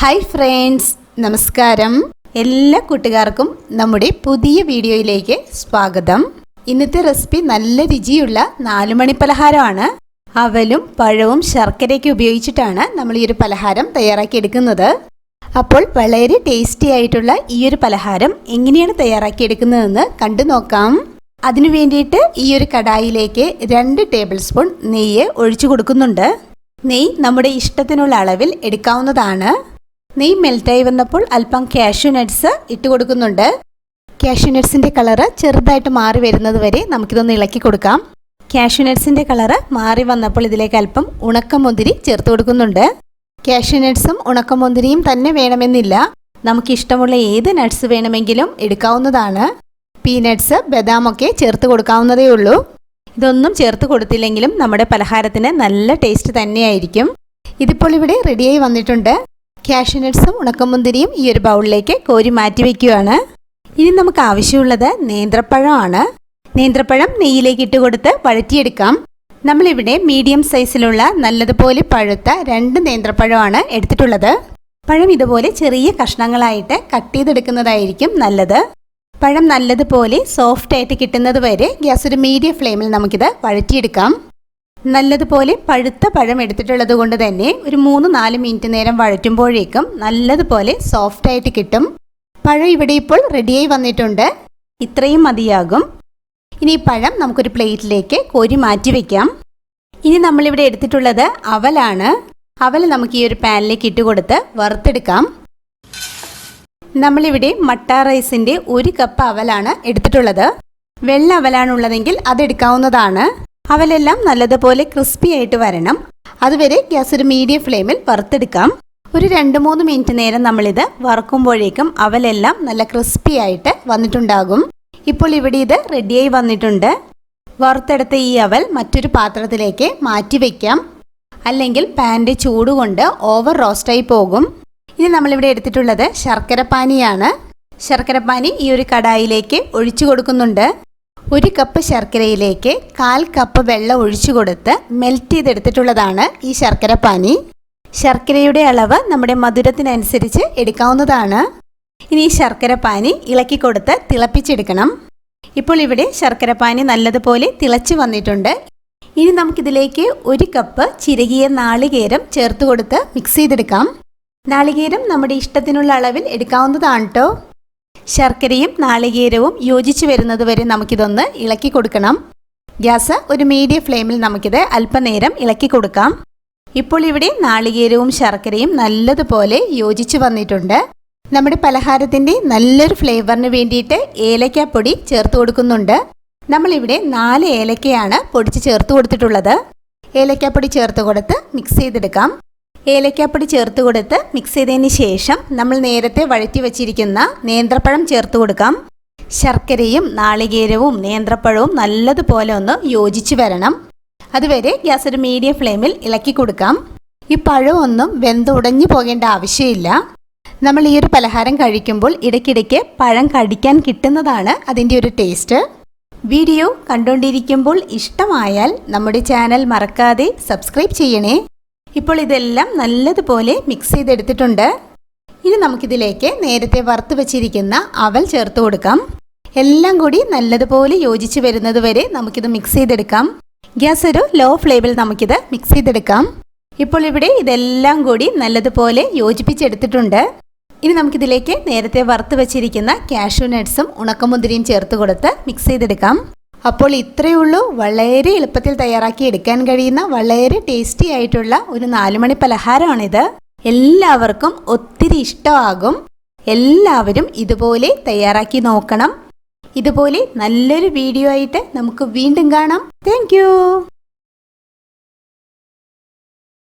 Hi friends നമസ്കാരം. എല്ലാ കൂട്ടുകാർക്കും നമ്മുടെ പുതിയ വീഡിയോയിലേക്ക് സ്വാഗതം. ഇന്നത്തെ റെസിപ്പി നല്ല രുചിയുള്ള നാലുമണി പലഹാരമാണ്. അവലും പഴവും ശർക്കരയൊക്കെ ഉപയോഗിച്ചിട്ടാണ് നമ്മൾ ഈ ഒരു പലഹാരം തയ്യാറാക്കി എടുക്കുന്നത് അപ്പോൾ വളരെ ടേസ്റ്റി ആയിട്ടുള്ള ഈ ഒരു പലഹാരം എങ്ങനെയാണ് തയ്യാറാക്കി എടുക്കുന്നതെന്ന് കണ്ടു നോക്കാം. അതിനു വേണ്ടിയിട്ട് ഈ ഒരു കടായിലേക്ക് രണ്ട് ടേബിൾ സ്പൂൺ നെയ്യ് ഒഴിച്ചു കൊടുക്കുന്നുണ്ട്. നെയ്യ് നമ്മുടെ ഇഷ്ടത്തിനുള്ള അളവിൽ എടുക്കാവുന്നതാണ്. നെയ്യ് മെൽറ്റായി വന്നപ്പോൾ അല്പം കാഷ്യൂ നട്ട്സ് ഇട്ട് കൊടുക്കുന്നുണ്ട്. കാഷ്യൂ നട്ട്സിന്റെ കളറ് ചെറുതായിട്ട് മാറി വരുന്നത് വരെ നമുക്കിതൊന്ന് ഇളക്കി കൊടുക്കാം. കാഷ്യൂ നട്ട്സിന്റെ കളറ് മാറി വന്നപ്പോൾ ഇതിലേക്ക് അല്പം ഉണക്കമുന്തിരി ചേർത്ത് കൊടുക്കുന്നുണ്ട്. കാഷ്യൂ നട്ട്സും ഉണക്കമുന്തിരിയും തന്നെ വേണമെന്നില്ല. നമുക്ക് ഇഷ്ടമുള്ള ഏത് നട്ട്സ് വേണമെങ്കിലും എടുക്കാവുന്നതാണ്. പീനട്ട്സ് ബദാമൊക്കെ ചേർത്ത് കൊടുക്കാവുന്നതേ ഉള്ളൂ. ഇതൊന്നും ചേർത്ത് കൊടുത്തില്ലെങ്കിലും നമ്മുടെ പലഹാരത്തിന് നല്ല ടേസ്റ്റ് തന്നെയായിരിക്കും. ഇതിപ്പോൾ ഇവിടെ റെഡിയായി വന്നിട്ടുണ്ട്. കാഷ്യൂനട്ട്സും ഉണക്കമുന്തിരിയും ഈ ഒരു ബൗളിലേക്ക് കോരി മാറ്റി വയ്ക്കുകയാണ് ഇനി നമുക്ക് ആവശ്യമുള്ളത് നേന്ത്രപ്പഴമാണ്. നേന്ത്രപ്പഴം നെയ്യിലേക്ക് ഇട്ട് കൊടുത്ത് വഴറ്റിയെടുക്കാം. നമ്മളിവിടെ മീഡിയം സൈസിലുള്ള നല്ലതുപോലെ പഴുത്ത രണ്ട് നേന്ത്രപ്പഴമാണ് എടുത്തിട്ടുള്ളത്. പഴം ഇതുപോലെ ചെറിയ കഷ്ണങ്ങളായിട്ട് കട്ട് ചെയ്തെടുക്കുന്നതായിരിക്കും നല്ലത്. പഴം നല്ലതുപോലെ സോഫ്റ്റ് ആയിട്ട് കിട്ടുന്നത് വരെ ഗ്യാസ് ഒരു മീഡിയം ഫ്ലെയിമിൽ നമുക്കിത് വഴറ്റിയെടുക്കാം. നല്ലതുപോലെ പഴുത്ത പഴം എടുത്തിട്ടുള്ളത് കൊണ്ട് തന്നെ ഒരു മൂന്ന് നാല് മിനിറ്റ് നേരം വഴറ്റുമ്പോഴേക്കും നല്ലതുപോലെ സോഫ്റ്റ് ആയിട്ട് കിട്ടും. പഴം ഇവിടെ ഇപ്പോൾ റെഡിയായി വന്നിട്ടുണ്ട്. ഇത്രയും മതിയാകും. ഇനി ഈ പഴം നമുക്കൊരു പ്ലേറ്റിലേക്ക് കോരി മാറ്റി വയ്ക്കാം ഇനി നമ്മളിവിടെ എടുത്തിട്ടുള്ളത് അവലാണ്. അവൽ നമുക്ക് ഈ ഒരു പാനിലേക്ക് ഇട്ട് കൊടുത്ത് വറുത്തെടുക്കാം. നമ്മളിവിടെ മട്ട റൈസിന്റെ ഒരു കപ്പ് അവലാണ് എടുത്തിട്ടുള്ളത്. വെള്ള അവലാണുള്ളതെങ്കിൽ അതെടുക്കാവുന്നതാണ് അവലെല്ലാം നല്ലതുപോലെ ക്രിസ്പി ആയിട്ട് വരണം. അതുവരെ ഗ്യാസ് ഒരു മീഡിയം ഫ്ലെയിമിൽ വറുത്തെടുക്കാം. ഒരു രണ്ട് മൂന്ന് മിനിറ്റ് നേരം നമ്മളിത് വറുക്കുമ്പോഴേക്കും അവലെല്ലാം നല്ല ക്രിസ്പി ആയിട്ട് വന്നിട്ടുണ്ടാകും. ഇപ്പോൾ ഇവിടെ ഇത് റെഡിയായി വന്നിട്ടുണ്ട്. വറുത്തെടുത്ത ഈ അവൽ മറ്റൊരു പാത്രത്തിലേക്ക് മാറ്റി വയ്ക്കാം അല്ലെങ്കിൽ പാന്റെ ചൂട് കൊണ്ട് ഓവർ റോസ്റ്റായി പോകും. ഇനി നമ്മളിവിടെ എടുത്തിട്ടുള്ളത് ശർക്കരപ്പാനിയാണ്. ശർക്കരപ്പാനി ഈ ഒരു കടായിലേക്ക് ഒഴിച്ചു കൊടുക്കുന്നുണ്ട്. ഒരു കപ്പ് ശർക്കരയിലേക്ക് കാൽ കപ്പ് വെള്ളം ഒഴിച്ചു കൊടുത്ത് മെൽറ്റ് ചെയ്തെടുത്തിട്ടുള്ളതാണ് ഈ ശർക്കര പാനി. ശർക്കരയുടെ അളവ് നമ്മുടെ മധുരത്തിനനുസരിച്ച് എടുക്കാവുന്നതാണ്. ഇനി ഈ ശർക്കര പാനി ഇളക്കി കൊടുത്ത് തിളപ്പിച്ചെടുക്കണം. ഇപ്പോൾ ഇവിടെ ശർക്കര പാനി നല്ലതുപോലെ തിളച്ചു വന്നിട്ടുണ്ട്. ഇനി നമുക്കിതിലേക്ക് ഒരു കപ്പ് ചിരകിയ നാളികേരം ചേർത്ത് കൊടുത്ത് മിക്സ് ചെയ്തെടുക്കാം. നാളികേരം നമ്മുടെ ഇഷ്ടത്തിനുള്ള അളവിൽ എടുക്കാവുന്നതാണ് കേട്ടോ ശർക്കരയും നാളികേരവും യോജിച്ച് വരുന്നത് വരെ നമുക്കിതൊന്ന് ഇളക്കി കൊടുക്കണം. ഗ്യാസ് ഒരു മീഡിയം ഫ്ലെയിമിൽ നമുക്കിത് അല്പനേരം ഇളക്കി കൊടുക്കാം. ഇപ്പോൾ ഇവിടെ നാളികേരവും ശർക്കരയും നല്ലതുപോലെ യോജിച്ച് വന്നിട്ടുണ്ട്. നമ്മുടെ പലഹാരത്തിന്റെ നല്ലൊരു ഫ്ലേവറിന് വേണ്ടിയിട്ട് ഏലക്കാപ്പൊടി ചേർത്ത് കൊടുക്കുന്നുണ്ട്. നമ്മളിവിടെ നാല് ഏലക്കയാണ് പൊടിച്ച് ചേർത്ത് കൊടുത്തിട്ടുള്ളത്. ഏലക്കാപ്പൊടി ചേർത്ത് കൊടുത്ത് മിക്സ് ചെയ്തെടുക്കാം. ഏലക്കാപ്പൊടി ചേർത്ത് കൊടുത്ത് മിക്സ് ചെയ്തതിന് ശേഷം നമ്മൾ നേരത്തെ വഴറ്റി വച്ചിരിക്കുന്ന നേന്ത്രപ്പഴം ചേർത്ത് കൊടുക്കാം. ശർക്കരയും നാളികേരവും നേന്ത്രപ്പഴവും നല്ലതുപോലെ ഒന്ന് യോജിച്ച് വരണം. അതുവരെ ഗ്യാസ് ഒരു മീഡിയം ഫ്ലെയിമിൽ ഇളക്കി കൊടുക്കാം. ഈ പഴമൊന്നും വെന്തുടഞ്ഞു പോകേണ്ട ആവശ്യമില്ല. നമ്മൾ ഈ ഒരു പലഹാരം കഴിക്കുമ്പോൾ ഇടയ്ക്കിടയ്ക്ക് പഴം കടിക്കാൻ കിട്ടുന്നതാണ് അതിന്റെ ഒരു ടേസ്റ്റ് വീഡിയോ കണ്ടുകൊണ്ടിരിക്കുമ്പോൾ ഇഷ്ടമായാൽ നമ്മുടെ ചാനൽ മറക്കാതെ സബ്സ്ക്രൈബ് ചെയ്യണേ. ഇപ്പോൾ ഇതെല്ലാം നല്ലതുപോലെ മിക്സ് ചെയ്തെടുത്തിട്ടുണ്ട്. ഇനി നമുക്കിതിലേക്ക് നേരത്തെ വറുത്ത് വെച്ചിരിക്കുന്ന അവൽ ചേർത്ത് കൊടുക്കാം. എല്ലാം കൂടി നല്ലതുപോലെ യോജിച്ച് വരുന്നത് വരെ നമുക്കിത് മിക്സ് ചെയ്തെടുക്കാം. ഗ്യാസ് ഒരു ലോ ഫ്ലെയിമിൽ നമുക്കിത് മിക്സ് ചെയ്തെടുക്കാം. ഇപ്പോൾ ഇവിടെ ഇതെല്ലാം കൂടി നല്ലതുപോലെ യോജിപ്പിച്ചെടുത്തിട്ടുണ്ട്. ഇനി നമുക്കിതിലേക്ക് നേരത്തെ വറുത്ത് വെച്ചിരിക്കുന്ന കാഷ്യൂ നട്ട്സും ഉണക്കമുന്തിരിയും ചേർത്ത് കൊടുത്ത് മിക്സ് ചെയ്തെടുക്കാം. അപ്പോൾ ഇത്രയേ ഉള്ളൂ. വളരെ എളുപ്പത്തിൽ തയ്യാറാക്കി എടുക്കാൻ കഴിയുന്ന വളരെ ടേസ്റ്റി ആയിട്ടുള്ള ഒരു നാലുമണി പലഹാരമാണിത്. എല്ലാവർക്കും ഒത്തിരി ഇഷ്ടമാകും. എല്ലാവരും ഇതുപോലെ തയ്യാറാക്കി നോക്കണം. ഇതുപോലെ നല്ലൊരു വീഡിയോ ആയിട്ട് നമുക്ക് വീണ്ടും കാണാം. താങ്ക്